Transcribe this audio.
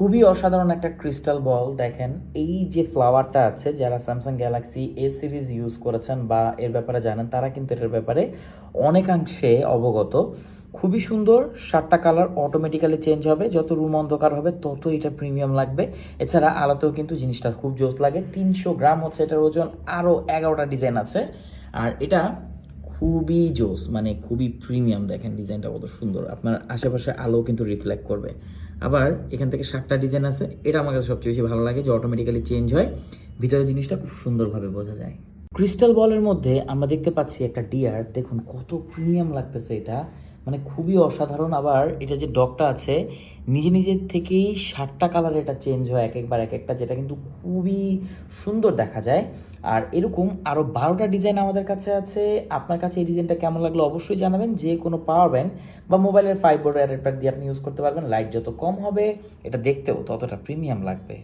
খুবই অসাধারণ একটা ক্রিস্টাল বল। দেখেন, এই যে ফ্লাওয়ারটা আছে যারা Samsung Galaxy A series use করেছেন বা এর ব্যাপারে জানেন, তারা কিন্তু এর ব্যাপারে অনেকাংশে অবগত। খুবই সুন্দর, সাতটা কালার অটোমেটিক্যালি চেঞ্জ হবে, যত রুম অন্ধকার হবে, তত এটা প্রিমিয়াম লাগবে। এছাড়া আলাতেও কিন্তু জিনিসটা খুব জোস লাগে। তিনশো গ্রাম হচ্ছে এটার ওজন আরও এগারোটা ডিজাইন আছে। আর এটা খুবই জোস মানে খুবই প্রিমিয়াম দেখেন ডিজাইনটা কত সুন্দর। আপনার আশেপাশে আলো কিন্তু রিফ্লেক্ট করবে। আবার এখান থেকে সাতটা ডিজাইন আছে, এটা আমার কাছে সবচেয়ে বেশি ভালো লাগে যে অটোমেটিক্যালি চেঞ্জ হয়। ভিতরে জিনিসটা খুব সুন্দরভাবে বোঝা যায়। ক্রিস্টাল বলের মধ্যে আমরা দেখতে পাচ্ছি একটা ডিয়ার দেখুন কত প্রিমিয়াম লাগতেছে এটা। মানে খুবই অসাধারণ। আবার এটা যে ডগটা আছে, নিজে নিজের থেকেই ষাটটা কালার এটা চেঞ্জ হয় এক একবার এক একটা যেটা কিন্তু খুবই সুন্দর দেখা যায়। আর এরকম আরও বারোটা ডিজাইন আমাদের কাছে আছে। আপনার কাছে এই ডিজাইনটা কেমন লাগল অবশ্যই জানাবেন। যে কোনো পাওয়ার ব্যাংক বা মোবাইলের ফাইভ বোর্ড অ্যাডাপ্টার দিয়ে আপনি ইউজ করতে পারবেন। লাইট যত কম হবে, এটা দেখতেও ততটা প্রিমিয়াম লাগবে।